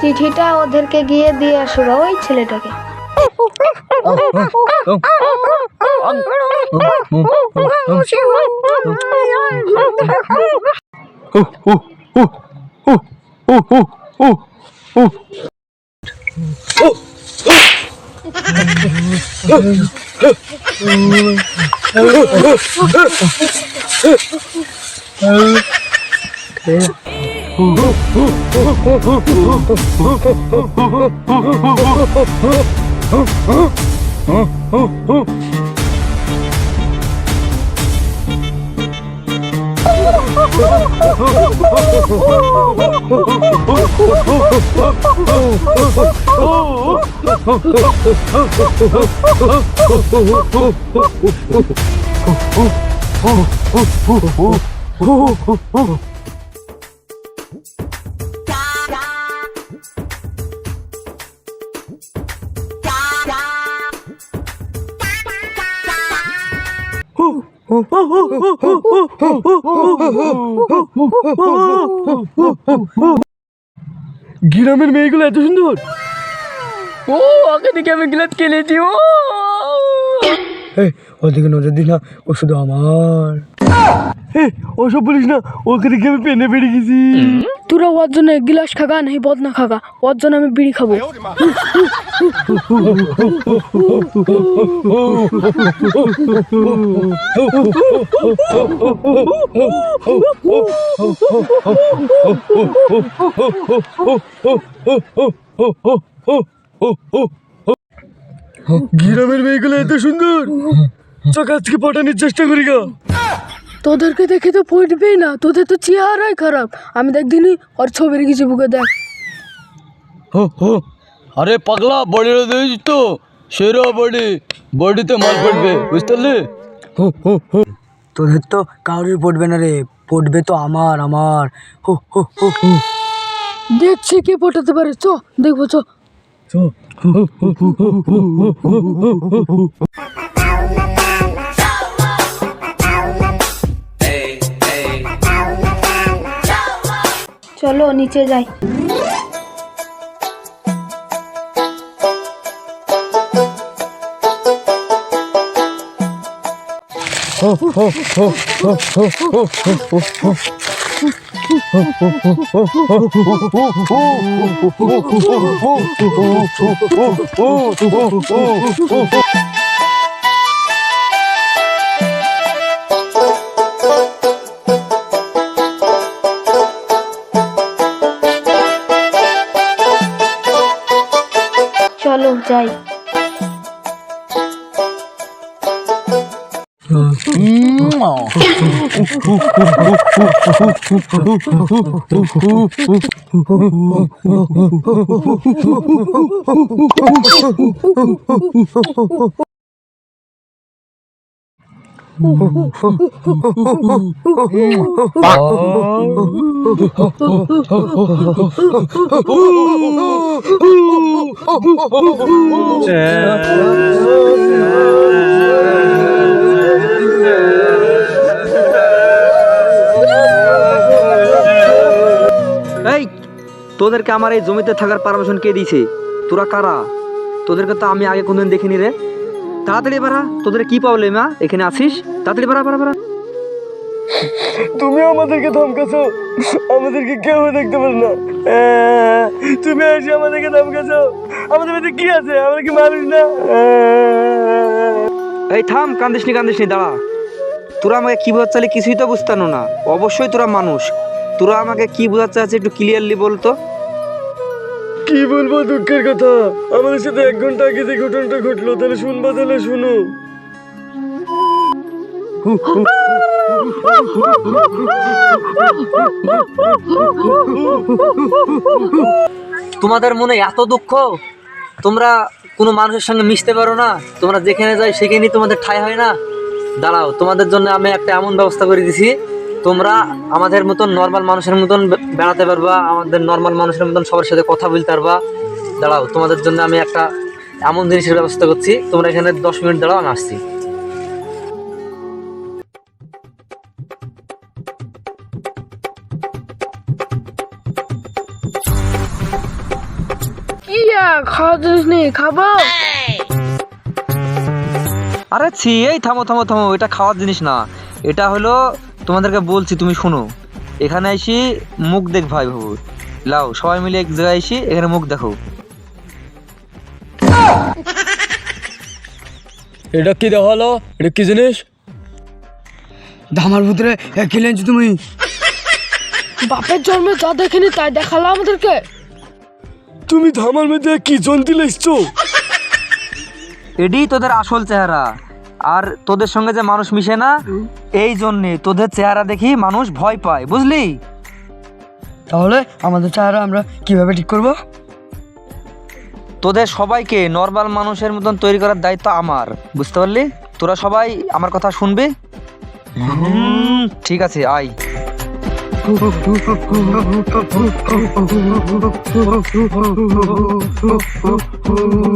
চিঠিটা ওদেরকে গিয়ে দিয়ে আসো ওই ছেলেটাকে। 오, 오, 오, 오. গ্রামের মেয়েগুলো এত সুন্দর। ও দেখে আমি গ্লাস কিনেছি ও। ওদিকে নজর দিস না ও শুধু আমার। ওসব বলিস না ওকে দেখে আমি পেনে পেরে গেছি। তোরা ওর জন্য এক গিলাস খাগা নেই বদনা খাগা ওর জন্য আমি বিড়ি খাব। গ্রামের মেয়েগুলো এত সুন্দর। চক আজকে পটানোর চেষ্টা করি গা। তোদেরকে দেখে তো পড়বেই না তোদের তো চেহারাই খারাপ। আমি দেখ দিনই ওর ছবি রেখেছি বুকে দেখ। আরে পাগলা বডি দিয়েছিস তো? সেরা বডি। বডিতে মাল পড়বে বুঝতে পারলি তোদের তো কারোর পড়বে না রে পড়বে তো আমার আমার। হো হো হো। হো দেখছি কে পটাতে পারে চ দেখব চ চলো নিচে যাই চলো যাই এই তোদেরকে আমার এই জমিতে থাকার পারমিশন কে দিয়েছে? তোরা কারা? তোদেরকে তো আমি আগে কোনদিন দেখিনি রে। তাড়াতাড়ি বাড়া তোদের কি প্রবলেম মা এখানে আসিস তাড়াতাড়ি বাড়া বাড়া বাড়া তুমি আমাদেরকে ধমকাছো। আমাদেরকে কেউ দেখতে পারে না। তুমি এসে আমাদেরকে ধমকাছো। আমাদের মধ্যে কি আছে? আমরা কি মানুষ না? এই থাম কান্দিস নি কান্দিস নি দাঁড়া। তোরা আমাকে কি বোঝাতে চাইলে কিছুই তো বুঝতানো না। অবশ্যই তোরা মানুষ। তোরা আমাকে কি বোঝাতে চাচ্ছে একটু ক্লিয়ারলি বলতো কি বলব দুঃখের কথা? আমাদের সাথে এক ঘণ্টা আগে যে ঘটনাটা ঘটলো তাহলে শুনবা তাহলে শুনো। তোমাদের মনে এত দুঃখ? তোমরা কোনো মানুষের সঙ্গে মিশতে পারো না। তোমরা যেখানে যাই সেখানেই তোমাদের ঠাই হয় না। দাঁড়াও তোমাদের জন্য আমি একটা এমন ব্যবস্থা করে দিছি। তোমরা আমাদের মতন নর্মাল মানুষের মতন বেড়াতে পারবা আমাদের নর্মাল মানুষের মতন সবার সাথে কথা বলতে পারবা। দাঁড়াও তোমাদের জন্য আমি একটা এমন জিনিসের ব্যবস্থা করছি। তোমরা এখানে দশ মিনিট দাঁড়াও আমি আসছি। জিনিস নেই আরে ছি এই থামো থামো থামো এটা খাওয়ার জিনিস না। এটা হলো তোমাদেরকে বলছি তুমি শোনো। এখানে এসি মুখ দেখ ভাই বাবু। লাও সবাই মিলে এক জায়গায় এসি এখানে মুখ দেখো। এটা কি দেখাল? এটা কি জিনিস? ধামার ভিতরে কি লেনছো তুমি। বাপের জন্মে যা দেখিনি তাই দেখাল আমাদেরকে তুমি ধামার মধ্যে কি জন্তি লেসছো এডি তোদের আসল চেহারা। আর তোদের সঙ্গে যে মানুষ মিশে না এই জন্যে তোদের চেহারা দেখি মানুষ ভয় পায় বুঝলি? তাহলে আমাদের চেহারা আমরা কীভাবে ঠিক করব? তোদের সবাইকে নর্মাল মানুষের মতন তৈরি করার দায়িত্ব আমার বুঝতে পারলি? তোরা সবাই আমার কথা শুনবি? হুম, ঠিক আছে আয়।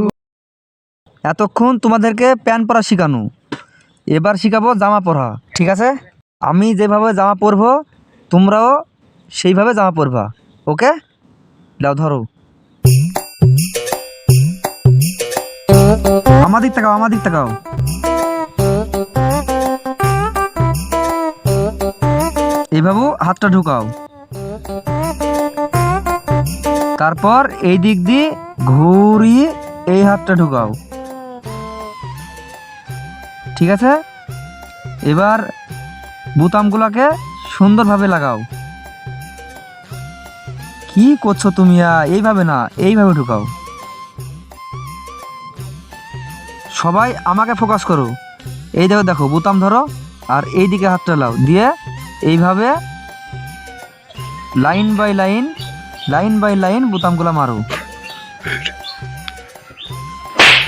এতক্ষণ তোমাদেরকে প্যান্ট পরা শেখানো। এবার শেখাবো জামা পরা, ঠিক আছে? আমি যেভাবে জামা পরবো, তোমরাও সেইভাবে জামা পরবা, ওকে? দাও, ধরো। আমার দিক তাকাও, আমার দিক তাকাও। এইভাবে হাতটা ঢুকাও। তারপর এই দিক দিয়ে ঘুরিয়ে এই হাতটা ঢুকাও। ঠিক আছে? এবার বোতামগুলোকে সুন্দরভাবে লাগাও। কি করছ তুমি? এইভাবে না, এইভাবে ঢুকাও। সবাই আমাকে ফোকাস করো। এই দেখো দেখো, বোতাম ধরো আর এই দিকে হাতটা লাও। দিয়ে এইভাবে line by line line by line বোতামগুলো মারো।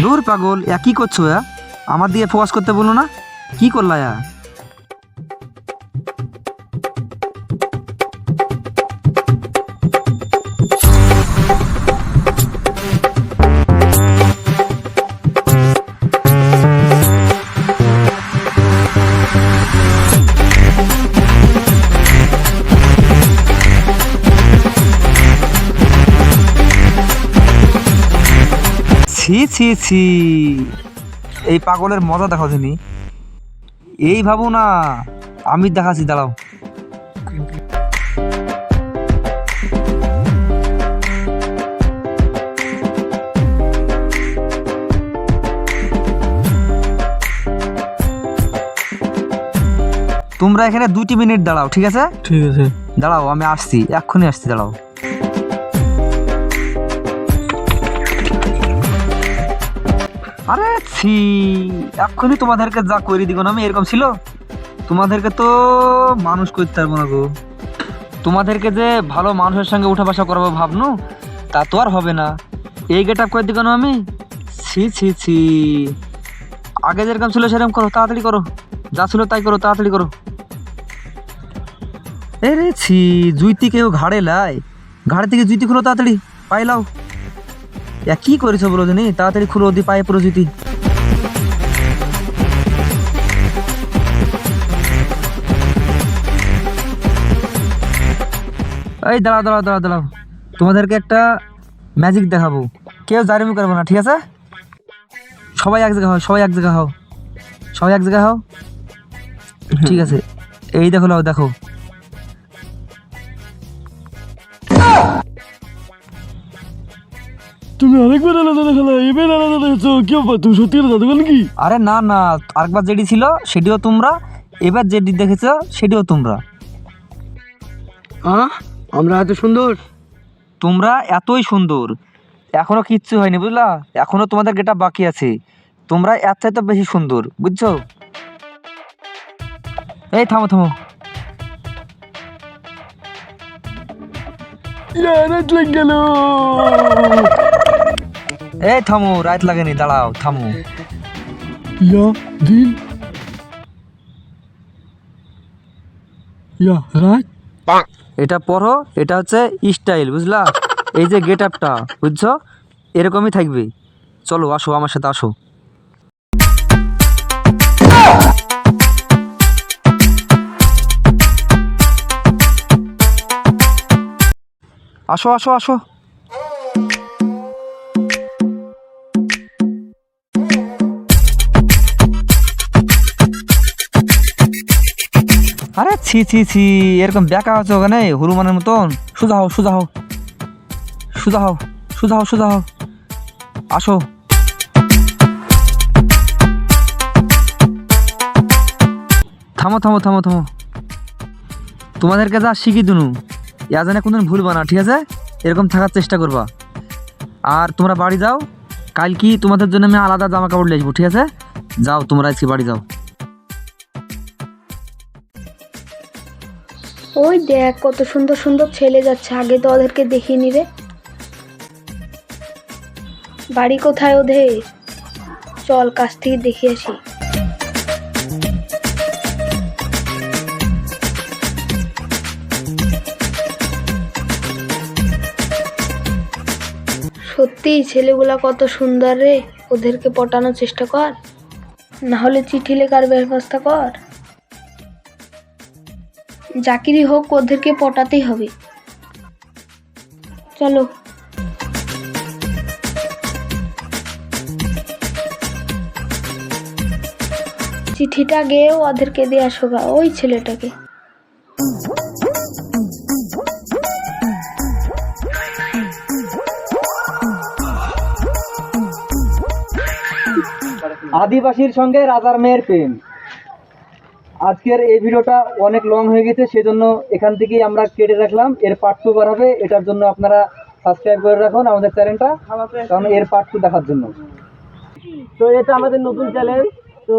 দূর পাগল, একই করছ এ? আমার দিয়ে ফোকাস করতে বলো না? কি করলা ছি ছি ছি। এই পাগলের মজা দেখাও তুমি। এই ভাবো না আমি দেখাচ্ছি দাঁড়াও। তোমরা এখানে দুটি মিনিট দাঁড়াও ঠিক আছে? ঠিক আছে। দাঁড়াও আমি আসছি এক্ষুনি আসছি দাঁড়াও। আরে ছি, এক্ষুনি তোমাদেরকে যা করে দিব না, আমি এরকম ছিল। তোমাদেরকে তো মানুষ করতে পারব না গো। তোমাদেরকে যে ভালো মানুষের সঙ্গে উঠা বসা করব ভাবনু, তা তো আর হবে না। এই গেট আপ করে দিব না আমি? ছি ছি ছি। আগে যেরকম ছিল সেরকম করো, তাড়াতাড়ি করো। যা ছিল তাই করো, তাড়াতাড়ি করো। এরে ছি, জুইতি কেউ ঘাড়ে লাই। ঘাড়ে থেকে জুইতি খুলো তাড়াতাড়ি পাইলাও এ, কি করেছ বলো জানি? তাড়াতাড়ি খুলো দি পায়ে পুরো জুতি। এই, দাঁড়াও দাঁড়াও দাঁড়াও দাঁড়াও। তোমাদেরকে একটা ম্যাজিক দেখাবো। কেউ জারিমি করব না, ঠিক আছে? সবাই এক জায়গা হও, সবাই এক জায়গা হও। সবাই এক জায়গা হও। ঠিক আছে। এই দেখো লাও দেখো। তুমি আরেকবার আলাদা দেখালা এবার আলাদা দেখছ কি ব্যাপার তুমি সত্যি জাদুঘর নাকি? আরে না না আরেকবার যেটি ছিল সেটিও তোমরা। এবার যেটি দেখেছ সেটিও তোমরা। হ্যাঁ আমরা এত সুন্দর। তোমরা এতই সুন্দর। এখনও কিচ্ছু হয়নি বুঝলা? এখনও তোমাদের গেটা বাকি আছে। তোমরা এর চাইতে বেশি সুন্দর বুঝছ? এই থামো থামো। লাগ গেল। এই থামো রাত লাগেনি দাঁড়াও থামো। ইয়া দিন। ইয়া রাত। এটা পড়ো এটা হচ্ছে স্টাইল বুঝলা? এই যে গেট আপটা বুঝছ? এরকমই থাকবে। চলো আসো আমার সাথে আসো। আসো আসো আসো। ছি ছি ছি, এরকম ব্যাকা আছে ওখানে হনুমানের মতন? সোজা হও সোজা হও। সোজা হও সোজা হও সোজা হও। আসো। থামো থামো থামো থামো। তোমাদেরকে যা শিখি দুনু, ইয়া জানে কোনদিন ভুলবা না, ঠিক আছে? এরকম থাকার চেষ্টা করবা। আর তোমরা বাড়ি যাও কাল কি তোমাদের জন্য আমি আলাদা জামা কাপড় নিয়ে ঠিক আছে? যাও, তোমরা আজকে বাড়ি যাও। ওই দেখ, কত সুন্দর সুন্দর ছেলে যাচ্ছে। আগে তো ওদেরকে দেখিনি রে। বাড়ি কোথায় ওদের? চল, কাছ থেকে দেখে আসি। সত্যি ছেলেগুলা কত সুন্দর রে। ওদেরকে পটানোর চেষ্টা কর। না হলে চিঠি লেখার ব্যবস্থা কর। জাকিরি হোক ওদেরকে পটাতেই হবে। চলো। চিঠিটা গেয়েও ওদেরকে দিয়ে আসো গা, ওই ছেলেটাকে। আদিবাসীর সঙ্গে রাজার মেয়ের প্রেম। আজকের এই ভিডিওটা অনেক লং হয়ে গেছে সেজন্য এখান থেকেই আমরা কেটে রাখলাম। এর পার্ট টু বার হবে এটার জন্য আপনারা সাবস্ক্রাইব করে রাখুন আমাদের চ্যানেলটা কারণ এর পার্ট টু দেখার জন্য। তো এটা আমাদের নতুন চ্যানেল তো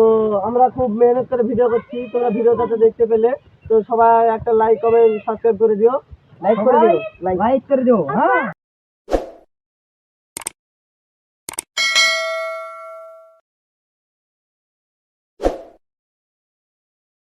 আমরা খুব মেহনত করে ভিডিও করছি তোমরা ভিডিওটাতে দেখতে পেলে। তো সবাই একটা লাইক কমেন্ট সাবস্ক্রাইব করে দিও। লাইক করে দিও। লাইক করে দিও হ্যাঁ।